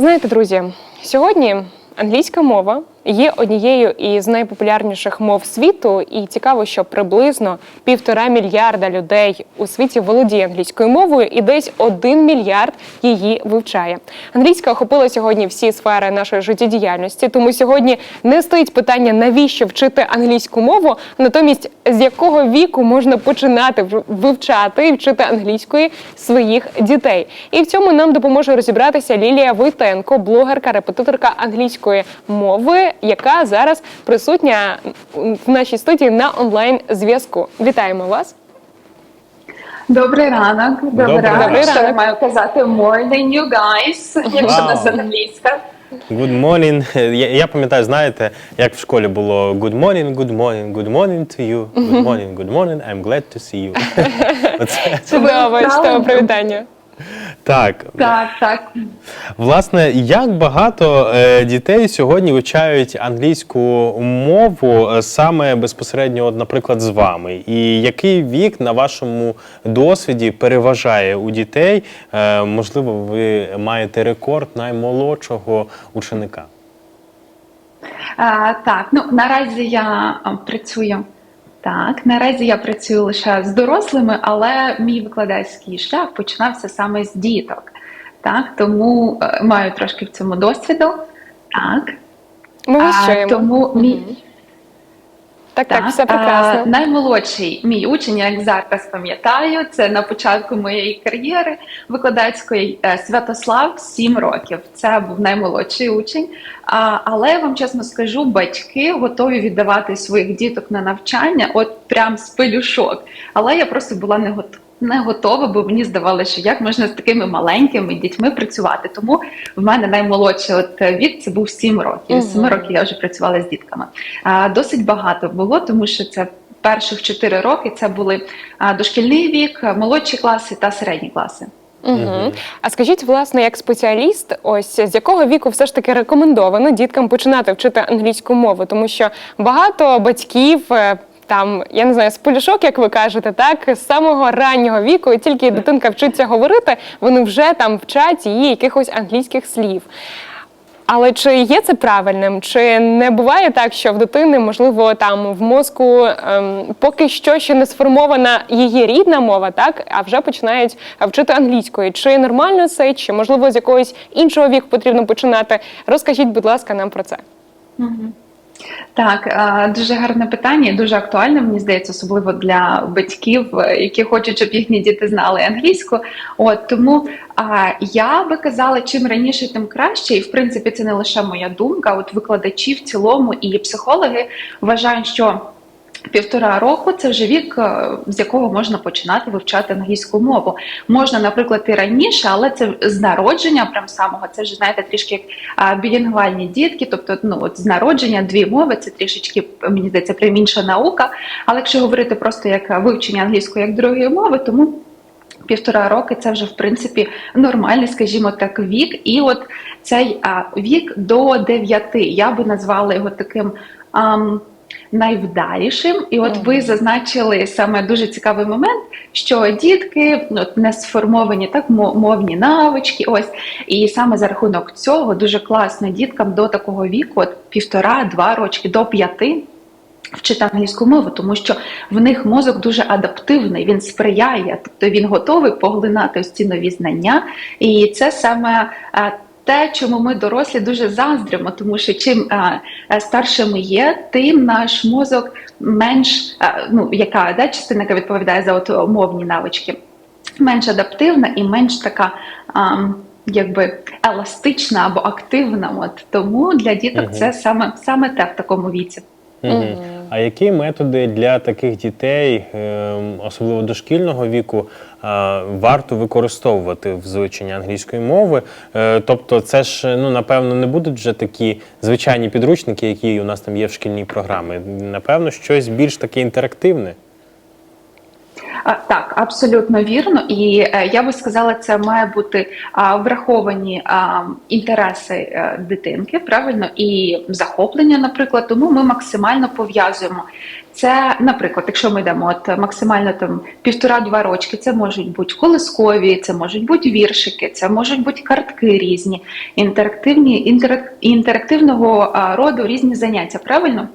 Знаєте, друзі, сьогодні англійська мова є однією із найпопулярніших мов світу, і цікаво, що приблизно півтора мільярда людей у світі володіє англійською мовою, і десь один мільярд її вивчає. Англійська охопила сьогодні всі сфери нашої життєдіяльності, тому сьогодні не стоїть питання, навіщо вчити англійську мову, натомість з якого віку можна починати вивчати і вчити англійської своїх дітей. І в цьому нам допоможе розібратися Лілія Войтенко, блогерка, репетиторка англійської мови, яка зараз присутня в нашій студії на онлайн зв'язку. Вітаємо вас! Добрий ранок, добрий, Добрий ранок. Що я маю казати morning, you guys, якщо нас англійська. Good morning. Я, я пам'ятаю, знаєте, як в школі було good morning, good morning, good morning to you. Good morning, good morning, I'm glad to see you. Чудово, чудове привітання. Так, Так, так. власне, як багато е, дітей сьогодні вивчають англійську мову е, саме безпосередньо, от, наприклад, з вами, і який вік на вашому досвіді переважає у дітей? Е, можливо, ви маєте рекорд наймолодшого ученика. А, так, ну наразі я працюю. Так, наразі я працюю лише з дорослими, але мій викладацький шлях починався саме з діток. Так, тому е, маю трошки в цьому досвіду. Так, Ми а, тому мій Мгм. Так, так, все а, наймолодший мій учень, як зараз пам'ятаю, це на початку моєї кар'єри викладацької е, Святослав 7 років. Це був наймолодший учень. А, але я вам чесно скажу, батьки готові віддавати своїх діток на навчання, от прям з пелюшок. Але я просто була не готова. Не готова, бо мені здавалося, що як можна з такими маленькими дітьми працювати. Тому в мене наймолодший от е, вік це був 7 років. З 7 років я вже працювала з дітками. А, Досить багато було, тому що це перших 4 роки це були а, дошкільний вік, молодші класи та середні класи. Угу. А скажіть, власне, як спеціаліст, ось з якого віку все ж таки рекомендовано діткам починати вчити англійську мову? Тому що багато батьків. Там я не знаю, з полішок, як ви кажете, так з самого раннього віку, і тільки дитинка вчиться говорити, вони вже там вчать її якихось англійських слів. Але чи є це правильним? Чи не буває так, що в дитини, можливо, там в мозку ем, поки що ще не сформована її рідна мова, так а вже починають вчити англійською? Чи нормально це, чи можливо з якогось іншого віку потрібно починати? Розкажіть, будь ласка, нам про це. Так, дуже гарне питання, дуже актуальне, мені здається, особливо для батьків, е, які хочуть, щоб їхні діти знали англійську. От тому я би казала, чим раніше, тим краще. І в принципі, це не лише моя думка. От викладачі в цілому і психологи вважають, що Півтора року це вже вік, е, з якого можна починати вивчати англійську мову. Можна, наприклад, і раніше, але це з народження, прям самого, це вже знаєте, трішки як а, білінгвальні дітки, тобто ну от з народження дві мови, це трішечки мені здається прям інша наука. Але якщо говорити просто як вивчення англійської як другої мови, тому півтора роки це вже в принципі нормальний, скажімо так, вік. І от цей а, вік до дев'яти, я би назвала його таким. ам, Найвдалішим, і от ви зазначили саме дуже цікавий момент, що дітки от, не сформовані так мовні навички. Ось і саме за рахунок цього дуже класно діткам до такого віку, от півтора-два рочки до п'яти. Вчити англійську мову, тому що в них мозок дуже адаптивний, він сприяє, тобто він готовий поглинати ось ці нові знання. І це саме е, те, чому ми дорослі дуже заздримо, тому що чим е, е, старше ми є, тим наш мозок менш е, ну яка да, частина яка відповідає за от мовні навички, менш адаптивна і менш така. ам, Якби еластична або активна, от тому для діток Мгм. це саме саме те в такому віці. Мгм. А які методи для таких дітей, ем, особливо дошкільного віку, е, варто використовувати в звичайні англійської мови? Е, Тобто, це ж ну напевно не будуть вже такі звичайні підручники, які у нас там є в шкільній програмі. Напевно, щось більш таке інтерактивне. Так, абсолютно вірно, і е, я би сказала, це має бути враховані інтереси е, дитинки, правильно, і захоплення, наприклад. Тому ми максимально пов'язуємо. Це, наприклад, якщо ми йдемо от максимально там півтора-два рочки, це можуть бути колискові, це можуть бути віршики, це можуть бути картки різні, інтерактивні інтерак- інтерактивного роду різні заняття. Правильно?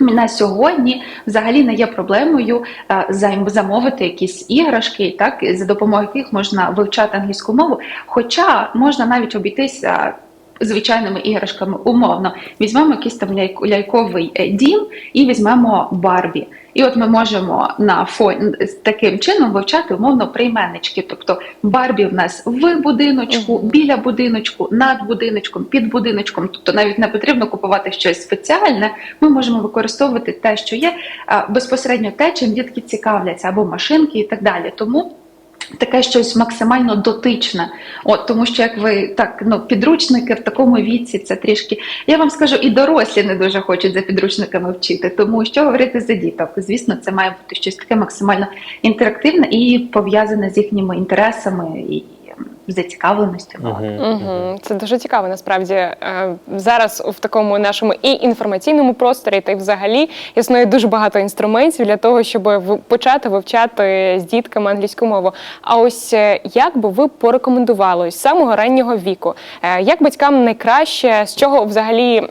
На сьогодні взагалі не є проблемою е, замовити якісь іграшки, так за допомогою яких можна вивчати англійську мову. Хоча можна навіть обійтися звичайними іграшками умовно. Візьмемо якийсь там ляйко- ляйковий е, дім і візьмемо Барбі. І от ми можемо на фон таким чином вивчати умовно прийменнички. Тобто Барбі в нас в будиночку, біля будиночку, над будиночком, під будиночком. Тобто навіть не потрібно купувати щось спеціальне. Ми можемо використовувати те, що є безпосередньо те, чим дітки цікавляться, або машинки і так далі. Тому. Таке щось максимально дотичне, от тому що як ви так ну підручники в такому віці, це трішки. Я вам скажу, і дорослі не дуже хочуть за підручниками вчити. Тому що говорити за діток, звісно, це має бути щось таке максимально інтерактивне і пов'язане з їхніми інтересами і мгм. Угу. Це дуже цікаво. Насправді Е, зараз в такому нашому і інформаційному просторі, та й взагалі існує дуже багато інструментів для того, щоб почати вивчати з дітками англійську мову. А ось е, як би ви порекомендували з самого раннього віку, е, як батькам найкраще з чого взагалі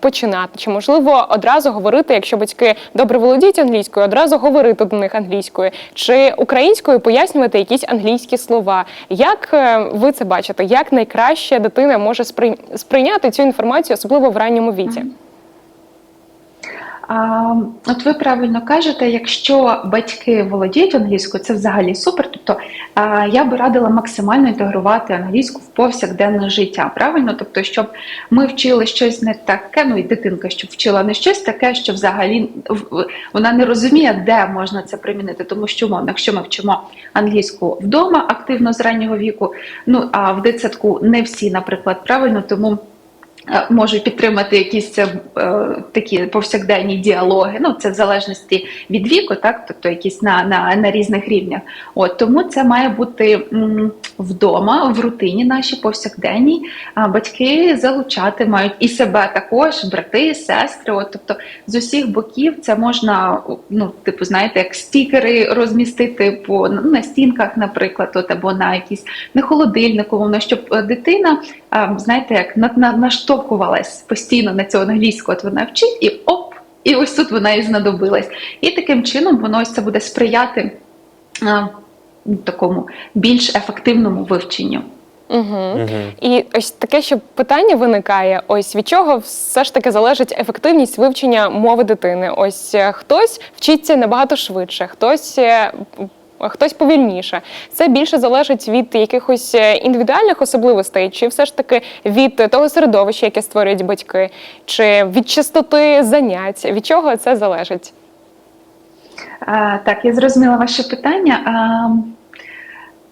починати? Чи можливо одразу говорити, якщо батьки добре володіють англійською, одразу говорити до них англійською, чи українською пояснювати якісь англійські слова? Як ви це бачите? Як найкраще дитина може сприй- сприйняти цю інформацію, особливо в ранньому віці? От ви правильно кажете, якщо батьки володіють англійською, це взагалі супер. Тобто я би радила максимально інтегрувати англійську в повсякденне життя. Правильно, тобто, щоб ми вчили щось не таке, ну і дитинка, щоб вчила не щось таке, що взагалі вона не розуміє, де можна це примінити. Тому що умовно, якщо ми вчимо англійську вдома активно з раннього віку, ну а в дитсадку не всі, наприклад, правильно, тому. Е, Можуть підтримати якісь е, такі повсякденні діалоги. Ну це в залежності від віку, так тобто якісь на, на, на різних рівнях. От тому це має бути м, вдома, в рутині нашій повсякденній. А батьки залучати мають і себе також, брати, сестри. От тобто з усіх боків це можна, ну типу, знаєте, як стікери розмістити по ну, на стінках, наприклад, от або на якісь на холодильнику, воно щоб е, дитина знаєте, як на, на, наштовхувалась постійно на цю англійську, от вона вчить і оп, і ось тут вона і знадобилась. І таким чином воно ось це буде сприяти а, такому більш ефективному вивченню. Угу. Мгм. І ось таке ще питання виникає: ось від чого все ж таки залежить ефективність вивчення мови дитини? Ось е, хтось вчиться набагато швидше, хтось. Хтось повільніше. Це більше залежить від якихось е, індивідуальних особливостей, чи все ж таки від того середовища, яке створюють батьки, чи від частоти занять. Від чого це залежить? А, так, я зрозуміла ваше питання. А,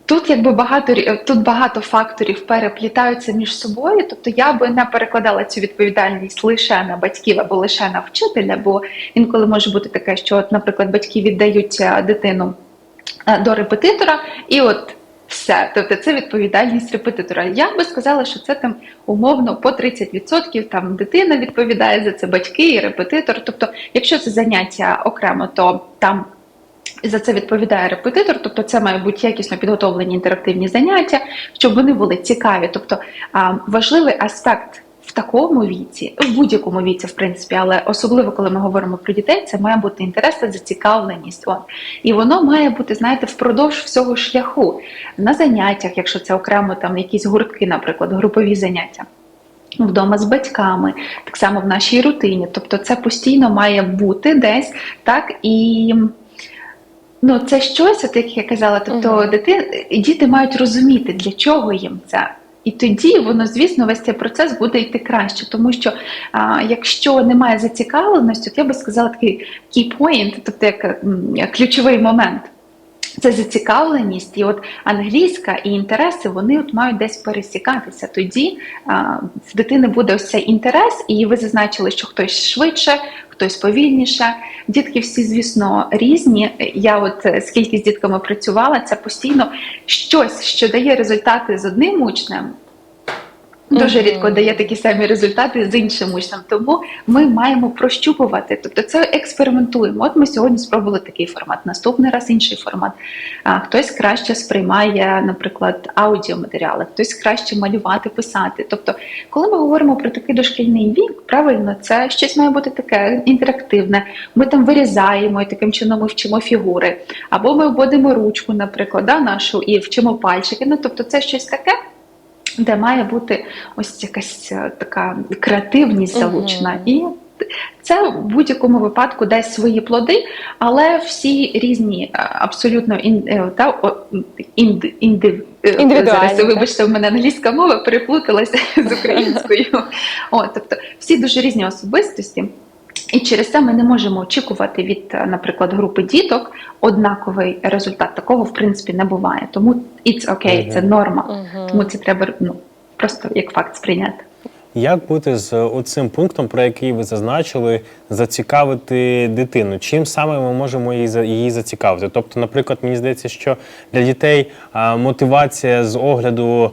Тут якби багато тут багато факторів переплітаються між собою. Тобто я би не перекладала цю відповідальність лише на батьків або лише на вчителя, бо інколи може бути таке, що, наприклад, батьки віддають е, дитину до репетитора, і от все. Тобто це відповідальність репетитора. Я би сказала, що це там умовно по 30% там дитина відповідає за це, батьки і репетитор. Тобто, якщо це заняття окремо, то там. За це відповідає репетитор, тобто це мають бути якісно підготовлені інтерактивні заняття, щоб вони були цікаві. Тобто важливий аспект в такому віці, в будь-якому віці, в принципі, але особливо коли ми говоримо про дітей, це має бути інтерес та зацікавленість. От. І воно має бути, знаєте, впродовж всього шляху на заняттях, якщо це окремо там якісь гуртки, наприклад, групові заняття. Вдома з батьками, так само в нашій рутині. Тобто це постійно має бути десь так і. Ну, це щось, от як я казала, тобто Мгм. дити, діти мають розуміти, для чого їм це. І тоді воно, звісно, весь цей процес буде йти краще, тому що а, якщо немає зацікавленості, от я би сказала такий key point, тобто як ключовий момент. Це зацікавленість, і от англійська і інтереси вони от мають десь пересікатися. Тоді в дитини буде ось цей інтерес, і ви зазначили, що хтось швидше, хтось повільніше. Дітки всі, звісно, різні. Я, от е, скільки з дітками працювала, це постійно щось, що дає результати з одним учнем. Дуже рідко дає такі самі результати з іншим учнем. Тому ми маємо прощупувати. Тобто, це експериментуємо. От ми сьогодні спробували такий формат, наступний раз інший формат. А, хтось краще сприймає, наприклад, аудіоматеріали, хтось краще малювати, писати. Тобто, коли ми говоримо про такий дошкільний вік, правильно, це щось має бути таке інтерактивне. Ми там вирізаємо і таким чином ми вчимо фігури. Або ми вводимо ручку, наприклад, да, нашу і вчимо пальчики. Ну тобто, це щось таке. Де має бути ось якась е, така креативність залучена, і це в будь-якому випадку дасть свої плоди, але всі різні е, абсолютно ін, е, та, ін, зараз, вибачте, в мене англійська мова переплуталася з українською. О, тобто всі дуже різні особистості. І через це ми не можемо очікувати від, е, наприклад, групи діток однаковий результат. Такого в принципі не буває. Тому it's okay, Мгм. це норма. Мгм. Тому це треба ну просто як факт сприйняти. Як бути з оцим пунктом, про який ви зазначили, зацікавити дитину? Чим саме ми можемо її за- її зацікавити? Тобто, наприклад, мені здається, що для дітей мотивація з огляду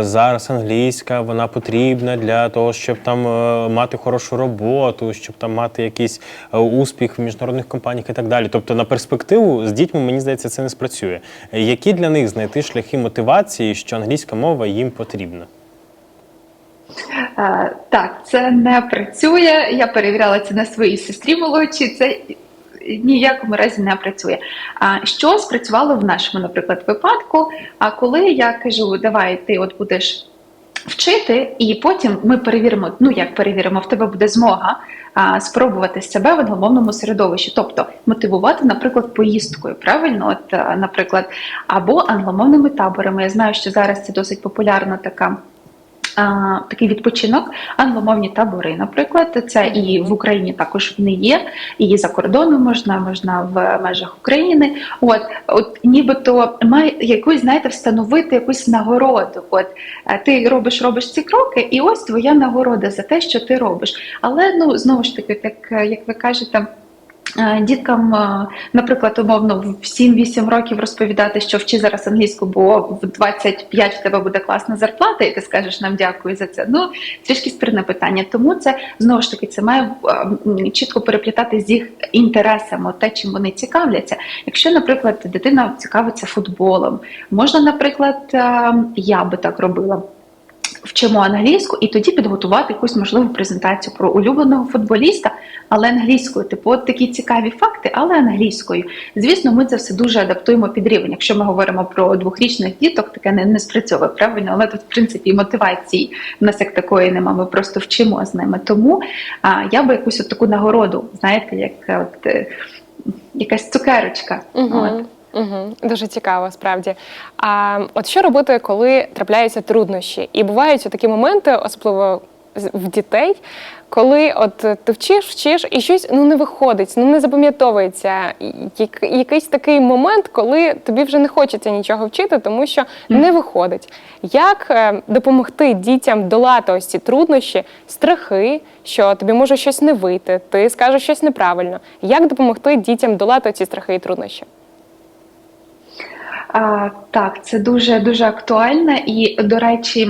зараз англійська, вона потрібна для того, щоб там е, мати хорошу роботу, щоб там мати якийсь е, успіх в міжнародних компаніях і так далі. Тобто, на перспективу з дітьми, мені здається, це не спрацює. Які для них знайти шляхи мотивації, що англійська мова їм потрібна? Е, так, це не працює. Я перевіряла це на своїй сестрі молодшій. Це ніякому разі не працює. А що спрацювало в нашому, наприклад, випадку? А коли я кажу, давай ти от будеш. Вчити, і потім ми перевіримо. Ну як перевіримо, в тебе буде змога а, спробувати себе в англомовному середовищі, тобто мотивувати, наприклад, поїздкою. Правильно, от, а, наприклад, або англомовними таборами. Я знаю, що зараз це досить популярна така. А, такий відпочинок, англомовні табори, наприклад, це і в Україні також вони є, і за кордоном можна, можна в межах України. От, от нібито має якусь, знаєте, встановити якусь нагороду. От е, ти робиш, робиш ці кроки, і ось твоя нагорода за те, що ти робиш. Але ну знову ж таки, як, як ви кажете. Е, Діткам, е, наприклад, умовно в 7-8 років розповідати, що вчи зараз англійську, бо в 25 в тебе буде класна зарплата, і ти скажеш нам дякую за це. Ну трішки спірне питання. Тому це знову ж таки це має е, чітко переплітати з їх інтересами, те, чим вони цікавляться. Якщо, наприклад, дитина цікавиться футболом, можна, наприклад, я би так робила. Вчимо англійську і тоді підготувати якусь можливу презентацію про улюбленого футболіста, але англійською. Типу, от такі цікаві факти, але англійською. Звісно, ми це все дуже адаптуємо під рівень. Якщо ми говоримо про двохрічних діток, таке не, не спрацьовує правильно, але тут, в принципі, і мотивації в нас як такої нема. Ми просто вчимо з ними. Тому а, я би якусь от таку нагороду, знаєте, як от, е, якась цукерочка. Угу. От. Угу. Дуже цікаво, справді. А от що робити, коли трапляються труднощі? І бувають такі моменти, особливо в дітей, коли от е, ти вчиш, вчиш, і щось ну не виходить, ну не запам'ятовується. Як, якийсь такий момент, коли тобі вже не хочеться нічого вчити, тому що не виходить. Як е, допомогти дітям долати ось ці труднощі, страхи, що тобі може щось не вийти, ти скажеш щось неправильно? Як допомогти дітям долати ці страхи і труднощі? А, так, це дуже дуже актуально. І, до речі,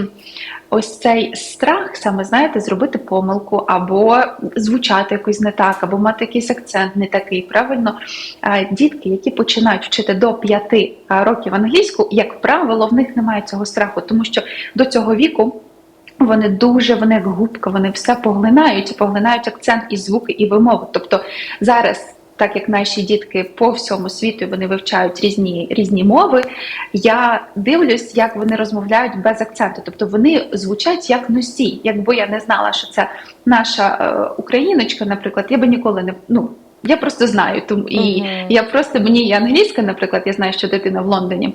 ось цей страх, саме знаєте, зробити помилку, або звучати якось не так, або мати якийсь акцент не такий. Правильно, А, дітки, які починають вчити до 5 років англійську, як правило, в них немає цього страху, тому що до цього віку. Вони дуже, вони як губка, вони все поглинають поглинають акцент і звуки, і вимову. Тобто зараз, так як наші дітки по всьому світу вони вивчають різні різні мови, я дивлюсь, як вони розмовляють без акценту. Тобто вони звучать як носій. Якби я не знала, що це наша е, україночка, наприклад, я би ніколи не ну. Я просто знаю, тому і Мгм. я просто мені англійська, наприклад, я знаю, що дитина в Лондоні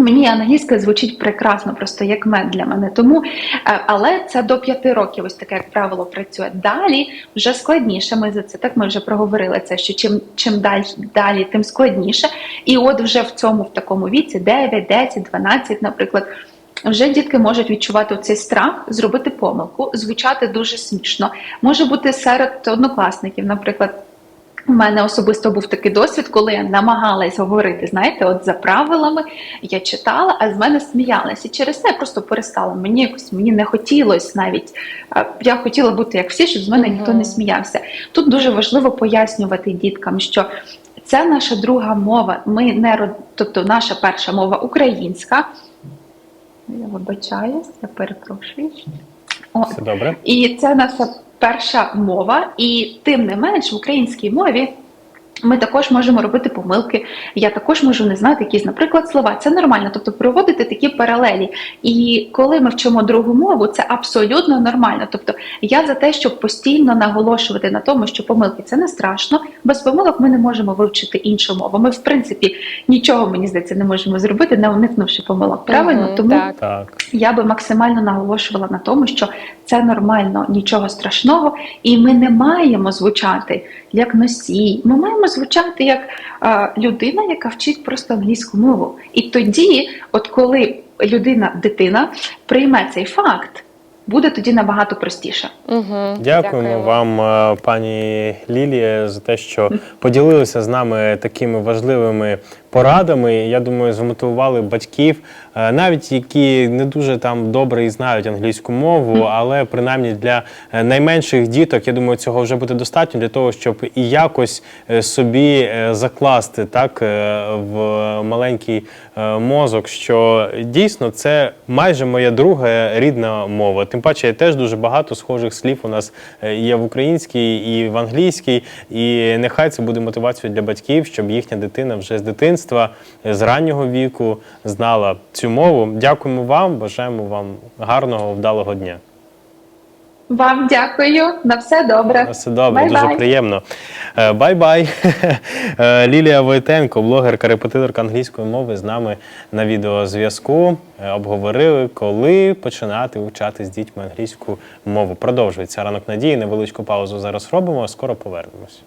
Мені англійська звучить прекрасно, просто як мед для мене. Тому, е, але це до п'яти років, ось таке, як правило, працює. Далі вже складніше. Ми за це так ми вже проговорили це. Що чим чим далі, далі, тим складніше. І от вже в цьому в такому віці 9, 10, 12, наприклад. Вже дітки можуть відчувати цей страх, зробити помилку, звучати дуже смішно. Може бути серед однокласників, наприклад, у мене особисто був такий досвід, коли я намагалась говорити, знаєте, от за правилами я читала, а з мене сміялися. І через це я просто перестала. Мені якось мені не хотілося навіть. Я хотіла бути як всі, щоб з мене ніхто не сміявся. Тут дуже важливо пояснювати діткам, що це наша друга мова. Ми не род- тобто наша перша мова українська. Я вибачаюсь, я перепрошую. От. Все добре. І це наша перша мова, і тим не менш в українській мові. Ми також можемо робити помилки. Я також можу не знати якісь, наприклад, слова. Це нормально, тобто проводити такі паралелі. І коли ми вчимо другу мову, це абсолютно нормально. Тобто я за те, щоб постійно наголошувати на тому, що помилки це не страшно. Без помилок ми не можемо вивчити іншу мову. Ми, в принципі, нічого мені здається не можемо зробити, не уникнувши помилок. Правильно, Мгм, тому. Так. я би максимально наголошувала на тому, що це нормально, нічого страшного, і ми не маємо звучати як носій. Ми маємо звучати як е, людина, яка вчить просто англійську мову. І тоді, от коли людина, дитина прийме цей факт, буде тоді набагато простіше. Угу. Дякуємо вам, е, пані Лілія, за те, що поділилися з нами такими важливими порадами. Я думаю, змотивували батьків, е, навіть які не дуже там добре і знають англійську мову, але принаймні для е, найменших діток, я думаю, цього вже буде достатньо для того, щоб і якось е, собі закласти так в маленький мозок, що дійсно це майже моя друга рідна мова. Тим паче, я теж дуже багато схожих слів у нас є в українській і в англійській. І нехай це буде мотивацією для батьків, щоб їхня дитина вже з дитинства, е, з раннього віку знала цю мову. Дякуємо вам, бажаємо вам гарного, вдалого дня. Вам дякую, на все добре. На Все добре, Бай-бай. дуже приємно. Е, Бай-бай. Е, Лілія Войтенко, блогерка, репетиторка англійської мови, з нами на відеозв'язку. Е, Обговорили, коли починати вивчати з дітьми англійську мову. Продовжується ранок надії. Невеличку паузу зараз робимо, а скоро повернемось.